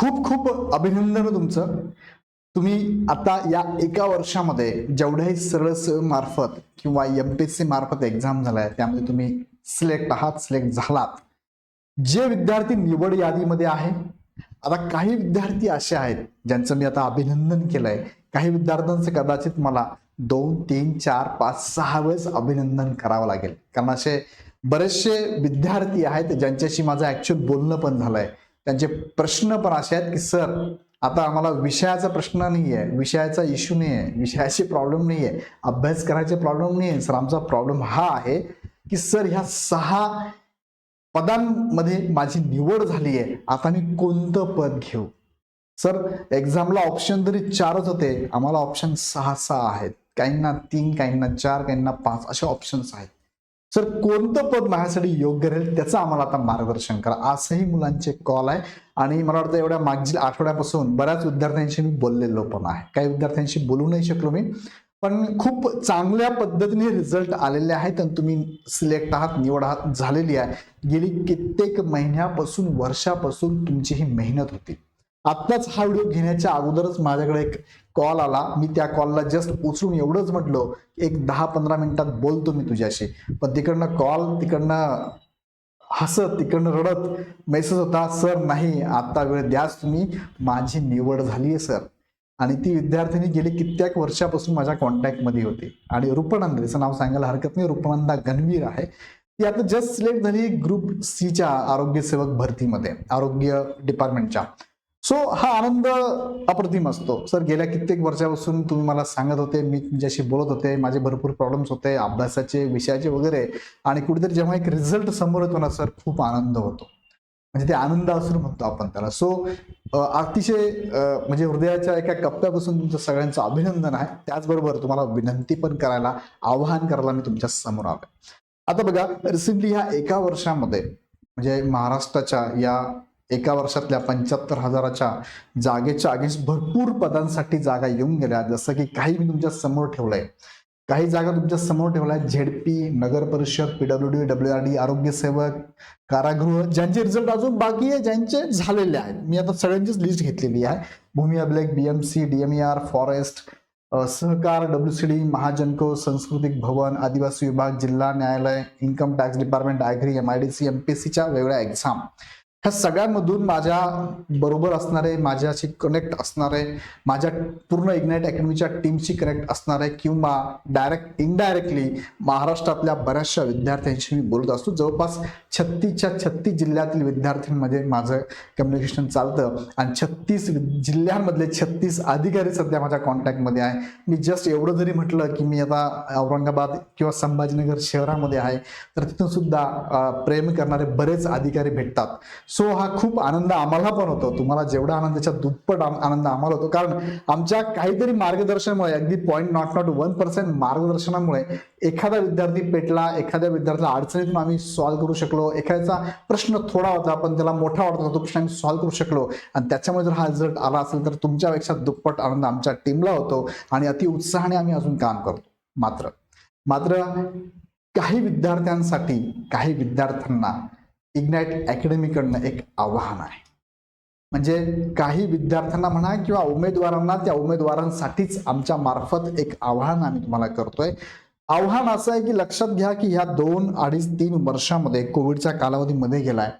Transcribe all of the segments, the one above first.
खूप खूप अभिनंदन तुमचं. तुम्ही आता या एका वर्षामध्ये जेवढ्याही सरळ सेवे मार्फत किंवा एम पी एस सी मार्फत एक्झाम झालाय त्यामध्ये तुम्ही सिलेक्ट आहात सिलेक्ट झालात. जे विद्यार्थी निवड यादीमध्ये आहे आता काही विद्यार्थी असे आहेत ज्यांचं मी आता अभिनंदन केलंय. काही विद्यार्थ्यांचं कदाचित मला दोन तीन चार पाच सहा वेळेस अभिनंदन करावं लागेल. कारण असे बरेचसे विद्यार्थी आहेत ज्यांच्याशी माझं ऍक्च्युअल बोलणं पण झालंय. त्यांचे प्रश्न पण असे आहेत की सर आता आम्हाला विषयाचा प्रश्न नाही आहे विषयाचा इश्यू नाही आहे विषयाचे प्रॉब्लेम नाही आहे अभ्यास करायचे प्रॉब्लेम नाही आहे सर आमचा प्रॉब्लेम हा आहे की सर ह्या सहा पदांमध्ये माझी निवड झाली आहे. आता मी कोणतं पद घेऊ? सर एक्झामला ऑप्शन तरी चारच होते. आम्हाला ऑप्शन सहा सहा आहेत. काहींना तीन काहींना चार काहींना पाच असे ऑप्शन्स आहेत. सर कोणतं पद माझ्यासाठी योग्य राहील त्याचं आम्हाला आता मार्गदर्शन करा. असंही मुलांचे कॉल आहे. आणि मला वाटतं एवढ्या मागील आठवड्यापासून बऱ्याच विद्यार्थ्यांशी मी बोललेलो पण आहे. काही विद्यार्थ्यांशी बोलू नाही शकलो मी. पण खूप चांगल्या पद्धतीने रिझल्ट आलेले आहेत आणि तुम्ही सिलेक्ट आहात निवड आहात झालेली आहे. गेली कित्येक महिन्यापासून वर्षापासून तुमची ही मेहनत होती. आत्ताच हा व्हिडिओ घेण्याच्या अगोदरच माझ्याकडे एक कॉल आला. मी त्या कॉलला जस्ट उचलून एवढंच म्हटलं एक दहा पंधरा मिनिटात बोलतो मी तुझ्याशी. पण तिकडनं कॉल तिकडनं हसत तिकडनं रडत मेसेज होता सर नाही आत्ता वेळ द्याच तुम्ही. माझी निवड झाली आहे सर. आणि ती विद्यार्थिनी गेली कित्येक वर्षापासून माझ्या कॉन्टॅक्टमध्ये होती. आणि रुपनंदा तिचं नाव सांगायला हरकत नाही रुपनंदा गणवीर आहे. ती आता जस्ट सिलेक्ट झाली ग्रुप सीच्या आरोग्य सेवक भरतीमध्ये आरोग्य डिपार्टमेंटच्या सो हा आनंद अप्रतिम असतो. सर गेल्या कित्येक वर्षापासून तुम्ही मला सांगत होते मी तुमच्याशी बोलत होते माझे भरपूर प्रॉब्लेम्स होते अभ्यासाचे विषयाचे वगैरे. आणि कुठेतरी जेव्हा एक रिझल्ट समोर येतो ना सर खूप आनंद होतो. म्हणजे ते आनंद असून म्हणतो आपण त्याला. सो अतिशय म्हणजे हृदयाच्या एका कप्प्यापासून तुमचं सगळ्यांचं अभिनंदन आहे. त्याचबरोबर तुम्हाला विनंती पण करायला आवाहन करायला मी तुमच्यासमोर आलोय. आता बघा रिसेंटली ह्या एका वर्षामध्ये म्हणजे महाराष्ट्राच्या या एका वर्षातल्या पंच्याहत्तर हजाराच्या जागेच्या अगेन्स्ट भरपूर पदांसाठी जागा येऊन गेल्या. जसं की काही मी तुमच्यासमोर ठेवलंय. काही जागा तुमच्यासमोर ठेवल्या झेडपी नगर परिषद P W D W R D आरोग्य सेवक कारागृह ज्यांचे रिझल्ट अजून बाकी आहे ज्यांचे झालेले आहेत. मी आता सगळ्यांचीच लिस्ट घेतलेली आहे. भूमी अभिलेख बीएमसी डीएमईआर फॉरेस्ट सहकार डब्ल्यू सी डी महाजनको सांस्कृतिक भवन आदिवासी विभाग जिल्हा न्यायालय income tax department I agree M I D C M P सीच्या वेगळ्या एक्झाम ह्या सगळ्यांमधून माझ्या बरोबर असणारे माझ्याशी कनेक्ट असणारे माझ्या पूर्ण इग्नाईट अकॅडमीच्या टीमशी कनेक्ट असणारे किंवा डायरेक्ट इनडायरेक्टली महाराष्ट्रातल्या बऱ्याचशा विद्यार्थ्यांशी मी बोलत असतो. जवळपास छत्तीसच्या छत्तीस जिल्ह्यातील विद्यार्थ्यांमध्ये माझं कम्युनिकेशन चालतं आणि छत्तीस जिल्ह्यांमधले छत्तीस अधिकारी सध्या माझ्या कॉन्टॅक्टमध्ये आहे. मी जस्ट एवढं जरी म्हटलं की मी आता औरंगाबाद किंवा संभाजीनगर शहरामध्ये आहे तर तिथून सुद्धा प्रेम करणारे बरेच अधिकारी भेटतात. सो हा खूप आनंद आम्हाला पण होतो. तुम्हाला जेवढा आनंद त्याच्या दुप्पट आनंद आम्हाला होतो. कारण आमच्या काहीतरी मार्गदर्शनामुळे अगदी point nought nought one percent मार्गदर्शनामुळे एखादा विद्यार्थी पेटला एखाद्या विद्यार्थ्याला अडचणीतून आम्ही सॉल्व्ह करू शकलो. एखाद्याचा प्रश्न थोडा होता पण त्याला मोठा वाटत होता तो प्रश्न आम्ही सॉल्व्ह करू शकलो. आणि त्याच्यामुळे जर हा रिझल्ट आला असेल तर तुमच्यापेक्षा दुप्पट आनंद आमच्या टीमला होतो. आणि अति उत्साहाने आम्ही अजून काम करतो. मात्र मात्र काही विद्यार्थ्यांसाठी काही विद्यार्थ्यांना इग्नाईट अकॅडमीकडनं एक आव्हान आहे. म्हणजे काही विद्यार्थ्यांना म्हणा किंवा उमेदवारांना त्या उमेदवारांसाठीच आमच्या मार्फत एक आव्हान आम्ही तुम्हाला करतोय. आव्हान असं आहे की लक्षात घ्या की ह्या दोन अडीच तीन वर्षामध्ये कोविडच्या कालावधीमध्ये गेलाय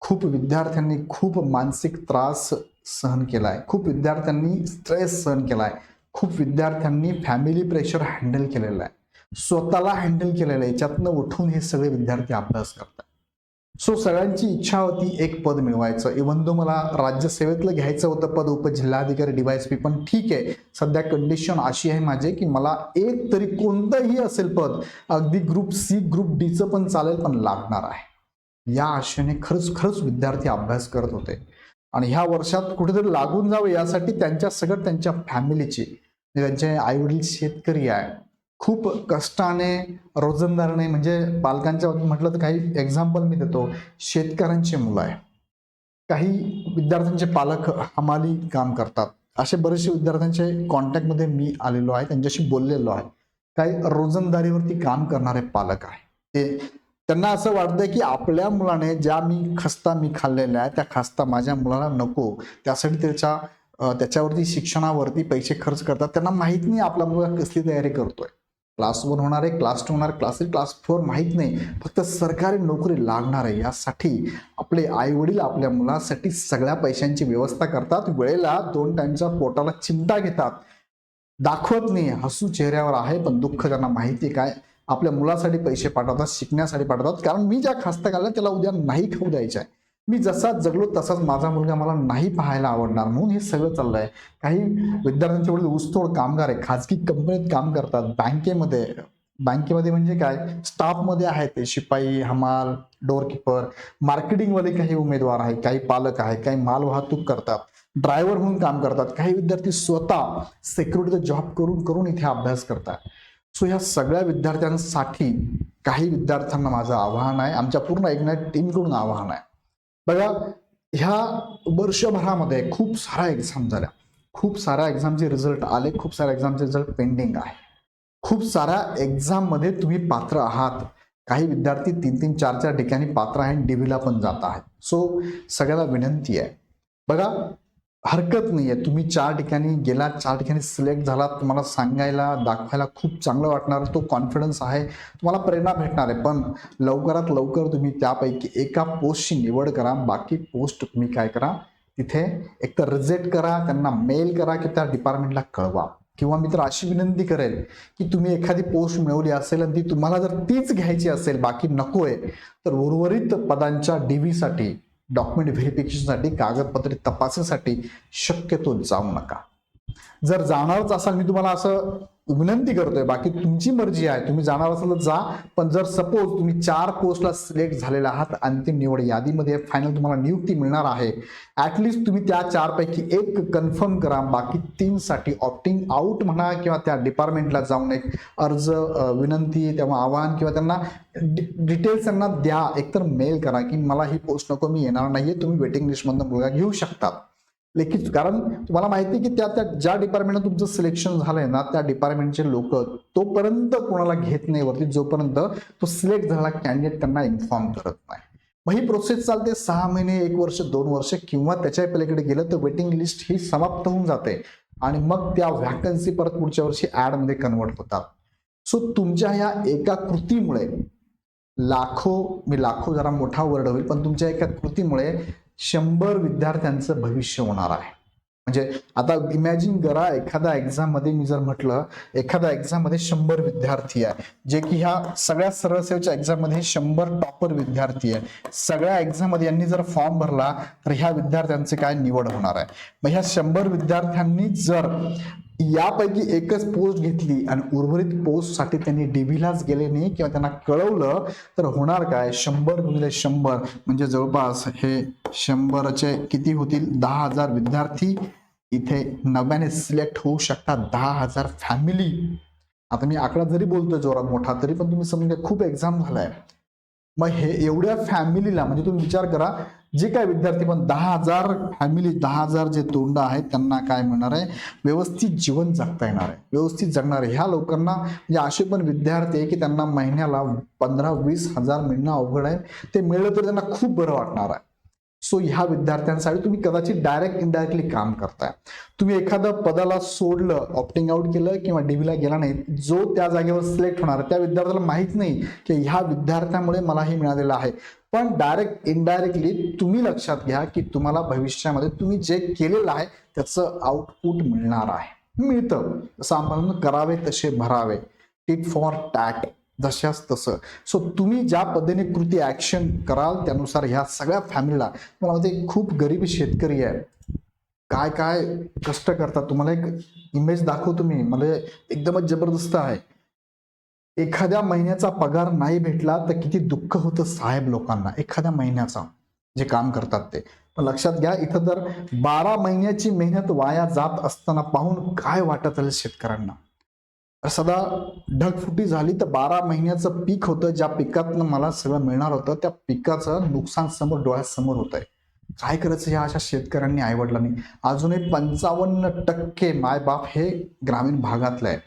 खूप विद्यार्थ्यांनी खूप मानसिक त्रास सहन केलाय खूप विद्यार्थ्यांनी स्ट्रेस सहन केलाय खूप विद्यार्थ्यांनी फॅमिली प्रेशर हँडल केलेलं आहे. स्वतःला हँडल केलेलं आहे याच्यातनं उठून हे सगळे विद्यार्थी अभ्यास करतात. सो सगळ्यांची इच्छा होती एक पद मिळवायचं. इव्हन दो मला राज्यसेवेतलं घ्यायचं होतं पद उपजिल्हाधिकारी डीवायएसपी पण ठीक आहे. सध्या कंडिशन अशी आहे माझी की मला एक तरी कोणतंही असेल पद अगदी ग्रुप सी ग्रुप डीचं पण चालेल पण लागणार आहे. या आशेने खरंच खरंच विद्यार्थी अभ्यास करत होते. आणि ह्या वर्षात कुठेतरी लागून जावं यासाठी त्यांच्या सगळं त्यांच्या फॅमिलीची म्हणजे त्यांचे आईवडील शेतकरी आहे. खूप कष्टाने रोजंदारीने म्हणजे पालकांच्या बाबतीत म्हटलं तर काही एक्झाम्पल मी देतो. शेतकऱ्यांची मुलं आहे. काही विद्यार्थ्यांचे पालक हमाली काम करतात. असे बरेचसे विद्यार्थ्यांचे कॉन्टॅक्टमध्ये मी आलेलो आहे त्यांच्याशी बोललेलो आहे. काही रोजंदारीवरती काम करणारे पालक आहे. ते त्यांना असं वाटतंय की आपल्या मुलाने ज्या मी खस्ता मी खाल्लेल्या आहे त्या खस्ता माझ्या मुलाला नको. त्यासाठी त्याच्या त्याच्यावरती शिक्षणावरती पैसे खर्च करतात. त्यांना माहीत नाही आपला मुलगा कसली तयारी करतोय. क्लास वन होणार आहे क्लास टू होणार क्लास थ्री क्लास फोर माहीत नाही. फक्त सरकारी नोकरी लागणार आहे. यासाठी आपले आई वडील आपल्या मुलासाठी सगळ्या पैशांची व्यवस्था करतात. वेळेला दोन टाइमच्या पोटाला चिमटा घेतात. दाखवत नाही. हसू चेहऱ्यावर आहे पण दुःख त्यांना माहिती काय? आपल्या मुलासाठी पैसे पाठवतात शिकण्यासाठी पाठवतात. कारण मी ज्या खास्ता त्याला उद्या नाही खाऊ द्यायचं आहे. मी जसा जगलो तसाच माझा मुलगा मला नाही पाहायला आवडणार म्हणून हे सगळं चाललंय. काही विद्यार्थ्यांचे वडील ऊसतोड कामगार आहे खाजगी कंपनीत काम करतात बँकेमध्ये बँकेमध्ये म्हणजे काय? स्टाफमध्ये आहेत ते शिपाई हमाल डोअरकीपर किपर मार्केटिंगवाले काही उमेदवार आहेत काही पालक आहेत काही माल वाहतूक करतात ड्रायव्हर म्हणून काम करतात. काही विद्यार्थी स्वतः सेक्युरिटीचा जॉब करून करून इथे अभ्यास करतात. सो ह्या सगळ्या विद्यार्थ्यांसाठी काही विद्यार्थ्यांना माझं आव्हान आहे. आमच्या पूर्ण एकनाथ टीमकडून आव्हान आहे. बघा ह्या वर्षभरामध्ये खूप साऱ्या एक्झाम झाल्या. खूप साऱ्या एक्झामचे रिझल्ट आले खूप साऱ्या एक्झामचे रिझल्ट पेंडिंग आहे. खूप साऱ्या एक्झाममध्ये तुम्ही पात्र आहात. काही विद्यार्थी तीन तीन चार चार ठिकाणी पात्र आहे डीव्हीला पण जात आहेत. सो सगळ्याला विनंती आहे. बघा हरकत नाही आहे तुम्ही चार ठिकाणी गेला चार ठिकाणी सिलेक्ट झाला तुम्हाला सांगायला दाखवायला खूप चांगलं वाटणार तो कॉन्फिडन्स आहे तुम्हाला प्रेरणा भेटणार आहे. पण लवकरात लवकर तुम्ही त्यापैकी एका पोस्टची निवड करा बाकी पोस्ट तुम्ही काय करा तिथे एकतर रिजेक्ट करा त्यांना मेल करा की त्या डिपार्टमेंटला कळवा. किंवा मी तर अशी विनंती करेल की तुम्ही एखादी पोस्ट मिळवली असेल आणि ती तुम्हाला जर तीच घ्यायची असेल बाकी नको आहे तर उर्वरित पदांच्या डीव्हीसाठी डॉक्युमेंट व्हेरिफिकेशनसाठी कागदपत्रे तपासणीसाठी शक्यतो जाऊ नका. जर जाणारच असाल मी तुम्हाला असं विनंती करतोय बाकी तुमची मर्जी आहे. तुम्ही जाणार असाल तर जा पण जर सपोज तुम्ही चार पोस्टला सिलेक्ट झालेला आहात अंतिम निवड यादीमध्ये फायनल तुम्हाला नियुक्ती मिळणार आहे. ऍटलिस्ट तुम्ही त्या चारपैकी एक कन्फर्म करा बाकी तीनसाठी ऑप्टिंग आउट म्हणा किंवा त्या डिपार्टमेंटला जाऊन एक अर्ज विनंती तेव्हा आव्हान किंवा त्यांना डिटेल्स त्यांना द्या. एकतर मेल करा की मला ही पोस्ट नको मी येणार नाहीये तुम्ही वेटिंग लिस्टमधनं मुलगा घेऊ शकतात लेखित. कारण तुम्हाला माहिती आहे की त्या त्या ज्या डिपार्टमेंटला तुमचं सिलेक्शन झालंय ना त्या डिपार्टमेंटचे लोक तोपर्यंत कोणाला घेत नाही वरती. जोपर्यंत तो सिलेक्ट झाला कॅन्डिडेट त्यांना इन्फॉर्म करत नाही. मग ही प्रोसेस चालते. सहा महिने एक वर्ष दोन वर्ष किंवा त्याच्या पलीकडे गेलं तर वेटिंग लिस्ट ही समाप्त होऊन जाते. आणि मग त्या व्हॅकन्सी परत पुढच्या वर्षी ऍडमध्ये कन्वर्ट होतात. सो तुमच्या ह्या एका कृतीमुळे लाखो मी लाखो जरा मोठा वर्ड होईल पण तुमच्या एका कृतीमुळे शंभर विद्यार्थ्यांचं भविष्य होणार आहे. म्हणजे आता इमॅजिन करा एखाद्या एक्झाममध्ये मी जर म्हटलं एखाद्या एक्झाममध्ये शंभर विद्यार्थी आहे. जे की ह्या सगळ्या सरळ एक्झाममध्ये शंभर टॉपर विद्यार्थी आहे. सगळ्या एक्झाममध्ये यांनी जर फॉर्म भरला तर ह्या विद्यार्थ्यांचे काय निवड होणार आहे? मग ह्या शंभर विद्यार्थ्यांनी जर यापैकी एकच पोस्ट घेतली आणि उर्वरित पोस्टसाठी त्यांनी डीव्हीलाच गेले नाही किंवा त्यांना कळवलं तर होणार काय? शंभर गुणिले शंभर म्हणजे जवळपास हे शंभरचे किती होतील? दहा हजार विद्यार्थी इथे नव्याने सिलेक्ट होऊ शकतात. दहा हजार फॅमिली. आता मी आकडा जरी बोलतोय जोरात मोठा तरी पण तुम्ही समजा खूप एक्झाम झालाय. मग हे एवढ्या फॅमिलीला म्हणजे तुम्ही विचार करा जे काय विद्यार्थी पण दहा हजार फॅमिली दहा हजार जे तोंड आहेत त्यांना काय म्हणणार आहे? व्यवस्थित जीवन जगता येणार आहे. व्यवस्थित जगणार आहे. ह्या लोकांना म्हणजे असे पण विद्यार्थी आहे की त्यांना महिन्याला पंधरा वीस हजार मिळणं अवघड आहे. ते मिळलं तर त्यांना खूप बरं वाटणार आहे. सो ह्या विद्यार्थ्यांसाठी तुम्ही कदाचित डायरेक्ट इनडायरेक्टली काम करताय. तुम्ही एखादं पदाला सोडलं ऑप्टिंग आउट केलं किंवा डीव्हीला गेला नाही जो त्या जागेवर सिलेक्ट होणार त्या विद्यार्थ्याला माहीत नाही की ह्या विद्यार्थ्यामुळे मला हे मिळालेलं आहे. पण डायरेक्ट इनडायरेक्टली तुम्ही लक्षात घ्या की तुम्हाला भविष्यामध्ये तुम्ही जे केलेलं आहे त्याचं आउटपुट मिळणार आहे. मिळतं. जसं आपण करावे तसे भरावे. टिट फॉर टॅट जशाच तसं. सो तुम्ही ज्या पद्धतीने कृती ॲक्शन कराल त्यानुसार ह्या सगळ्या फॅमिलीला मला माहिती खूप गरीब शेतकरी आहे. काय काय कष्ट करतात? तुम्हाला एक इमेज दाखवतो मी. मला एकदमच जबरदस्त आहे. एखाद्या महिन्याचा पगार नाही भेटला तर किती दुःख होतं साहेब लोकांना. एखाद्या महिन्याचा जे काम करतात ते. पण लक्षात घ्या इथं तर बारा महिन्याची मेहनत वाया जात असताना पाहून काय वाटत असेल शेतकऱ्यांना? सदा ढगफुटी झाली तर बारा महिन्याचं पीक होतं ज्या पिकातनं मला सगळं मिळणार होतं त्या पिकाचं नुकसान समोर डोळ्यासमोर होत आहे काय करायचं ह्या अशा शेतकऱ्यांनी आईवडिलांनी? अजूनही पंचावन्न टक्के मायबाप हे ग्रामीण भागातलं आहे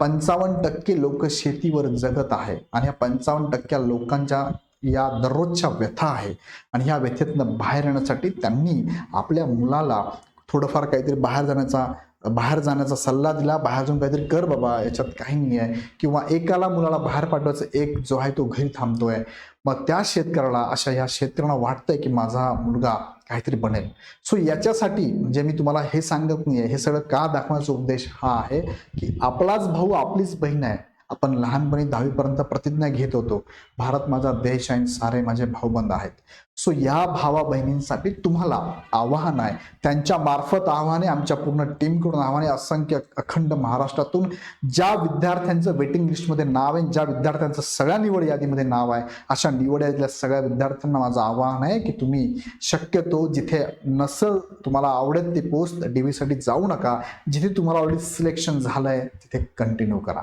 पंचावन्न टक्के लोक शेतीवर जगत आहे आणि या पंचावन्न टक्क्या लोकांच्या या दररोजच्या व्यथा आहे. आणि ह्या व्यथेतनं बाहेर येण्यासाठी त्यांनी आपल्या मुलाला थोडंफार काहीतरी बाहेर जाण्याचा बाहेर जाण्याचा सल्ला दिला. बाहेर जाऊन काहीतरी कर बाबा याच्यात काही नाही आहे. किंवा एकाला मुलाला बाहेर पाठवायचं एक जो आहे तो घरी थांबतोय. मग त्या शेतकऱ्याला अशा ह्या शेतकऱ्यांना वाटतंय की माझा मुलगा काहीतरी बनेल. सो याच्यासाठी म्हणजे मी तुम्हाला हे सांगत नाही आहे हे सगळं का दाखवण्याचा उद्देश हा आहे की आपलाच भाऊ आपलीच बहीण आहे. आपण लहानपणी दहावीपर्यंत प्रतिज्ञा घेत होतो भारत माझा देश आहे आणि सारे माझे भाऊबंद आहेत. सो या भावा बहिणींसाठी तुम्हाला आव्हान आहे. त्यांच्या मार्फत आव्हाने आमच्या पूर्ण टीमकडून आव्हाने असंख्य अखंड महाराष्ट्रातून ज्या विद्यार्थ्यांचं वेटिंग लिस्टमध्ये नाव आहे ज्या विद्यार्थ्यांचं सगळ्या निवड यादीमध्ये नाव आहे अशा निवड यादीतल्या सगळ्या विद्यार्थ्यांना माझं आव्हान आहे की तुम्ही शक्यतो जिथे नसल तुम्हाला आवडेल ती पोस्ट डीव्हीसाठी जाऊ नका. जिथे तुम्हाला ऑलरेडी सिलेक्शन झालंय तिथे कंटिन्यू करा.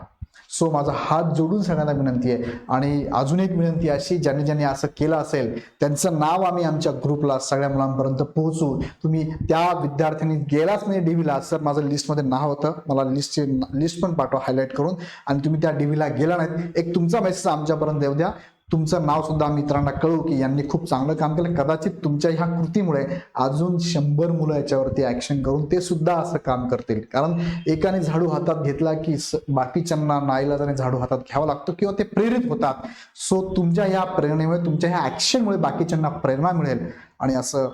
सो माझा हात जोडून सगळ्यांना विनंती आहे. आणि अजून एक विनंती अशी ज्यांनी ज्यांनी असं केलं असेल त्यांचं नाव आम्ही आमच्या ग्रुपला सगळ्या मुलांपर्यंत पोहोचू तुम्ही त्या विद्यार्थ्यांनी गेलाच नाही डीव्हीला सर माझं लिस्टमध्ये नाव होतं. मला लिस्टचे लिस्ट पण पाठवा हायलाईट करून. आणि तुम्ही त्या डीव्हीला गेला नाहीत. एक तुमचा मेसेज आमच्यापर्यंत येऊ द्या. तुमचं नाव सुद्धा मित्रांना कळू की यांनी खूप चांगलं काम केलं. कदाचित तुमच्या ह्या कृतीमुळे अजून शंभर मुलं याच्यावरती ऍक्शन करून ते सुद्धा असं काम करतील. कारण एकाने झाडू हातात घेतला की स- बाकीच्यांना नाईलाजाने झाडू हातात घ्यावा लागतो किंवा ते प्रेरित होतात. सो तुमच्या ह्या प्रेरणेमुळे तुमच्या ह्या ऍक्शनमुळे बाकीच्यांना प्रेरणा मिळेल. आणि असं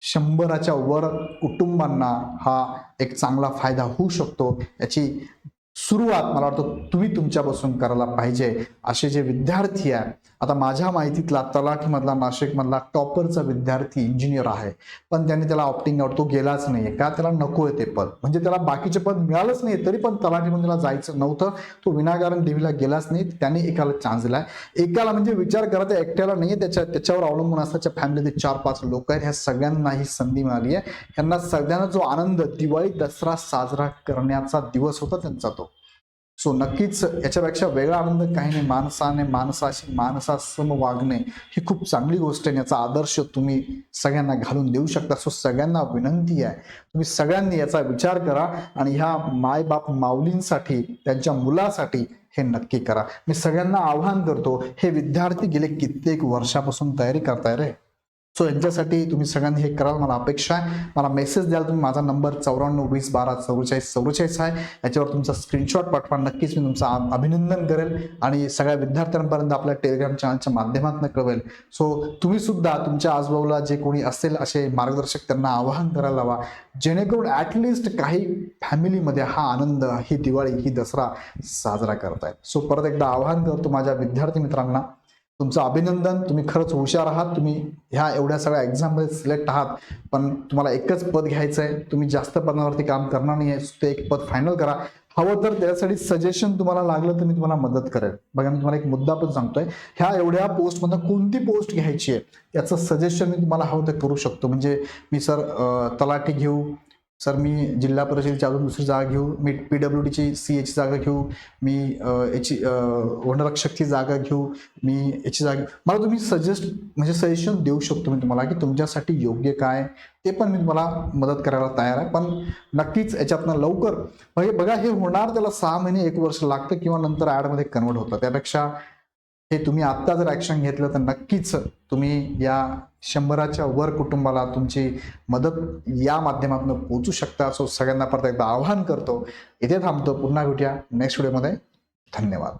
शंभराच्या वर कुटुंबांना हा एक चांगला फायदा होऊ शकतो. याची सुरुवात मला वाटतं तुम्ही तुमच्यापासून करायला पाहिजे. असे जे विद्यार्थी आहे आता माझ्या माहितीतला तलाठीमधला नाशिकमधला टॉपरचा विद्यार्थी इंजिनियर आहे. पण त्याने त्याला ऑप्टिंग आउट तो गेलाच नाहीये. का? त्याला नको आहे ते पद. म्हणजे त्याला बाकीचे पद मिळालंच नाही तरी पण तलाठीमध्ये त्याला जायचं नव्हतं. तो विनाकारण देवीला गेलाच नाही. त्याने एकाला चान्स दिलाय. एकाला म्हणजे विचार करा त्या एकट्याला आहे त्याच्या त्याच्यावर अवलंबून असल्याच्या फॅमिलीचे चार पाच लोक आहेत. ह्या सगळ्यांना ही संधी मिळाली आहे. ह्यांना सगळ्यांना जो आनंद दिवाळी दसरा साजरा करण्याचा दिवस होता त्यांचा तो. सो नक्कीच याच्यापेक्षा वेगळा आनंद काही नाही. माणसाने माणसाशी माणसासम वागणे ही खूप चांगली गोष्ट आहे याचा आदर्श तुम्ही सगळ्यांना घालून देऊ शकता. सो सगळ्यांना विनंती आहे. तुम्ही सगळ्यांनी याचा विचार करा आणि ह्या मायबाप माऊलींसाठी त्यांच्या मुलासाठी हे नक्की करा. मी सगळ्यांना आवाहन करतो हे विद्यार्थी गेले कित्येक वर्षापासून तयारी करताय रे. सो यांच्यासाठी तुम्ही सगळ्यांनी हे कराल मला अपेक्षा आहे. मला मेसेज द्याल तुम्ही. माझा नंबर चौऱ्याण्णव वीस बारा चौवेचाळीस चौवेचाळीस आहे. याच्यावर तुमचा स्क्रीनशॉट पाठवा. नक्कीच मी तुमचं अभिनंदन करेल आणि सगळ्या विद्यार्थ्यांपर्यंत आपल्या टेलिग्राम चॅनलच्या माध्यमातून कळवेल. सो तुम्ही सुद्धा तुमच्या आजूबाजूला जे कोणी असेल असे मार्गदर्शक त्यांना आवाहन करायला हवा जेणेकरून ॲटलिस्ट काही फॅमिलीमध्ये हा आनंद ही दिवाळी ही दसरा साजरा करतायत सो परत एकदा आवाहन करतो माझ्या विद्यार्थी मित्रांना. तुमचं अभिनंदन. तुम्ही खरंच हुशार आहात. तुम्ही ह्या एवढ्या सगळ्या एक्झाममध्ये सिलेक्ट आहात. पण तुम्हाला एकच पद घ्यायचं आहे तुम्ही जास्त पदावरती काम करणार नाही आहे ते एक पद फायनल करा. हवं तर त्यासाठी सजेशन तुम्हाला लागलं तर मी तुम्हाला मदत करेल. बघा मी तुम्हाला एक मुद्दा पण सांगतोय. ह्या एवढ्या पोस्टमधनं कोणती पोस्ट घ्यायची आहे? याचं सजेशन मी तुम्हाला हवं तर करू शकतो. म्हणजे मी सर तलाठी घेऊ सर मी जिल्हा परिषदेची अजून दुसरी जागा घेऊ मी पी डब्ल्यू डीची सी एची जागा घेऊ मी याची वनरक्षकची जागा घेऊ मी याची जागा मला तुम्ही सजेस्ट म्हणजे सजेशन देऊ शकतो मी तुम्हाला की तुमच्यासाठी योग्य काय ते पण मी तुम्हाला मदत करायला तयार आहे. पण नक्कीच याच्यातनं लवकर म्हणजे बघा हे होणार त्याला सहा महिने एक वर्ष लागतं किंवा नंतर ॲडमध्ये कन्वर्ट होतं. त्यापेक्षा हे तुम्ही आत्ता जर ॲक्शन घेतलं तर नक्कीच तुम्ही या शंभराच्या वर कुटुंबाला तुमची मदत या माध्यमातून पोहोचू शकता सो सगळ्यांना परत एकदा आवाहन करतो. इथे थांबतो. पुन्हा भेटूया नेक्स्ट व्हिडिओमध्ये धन्यवाद.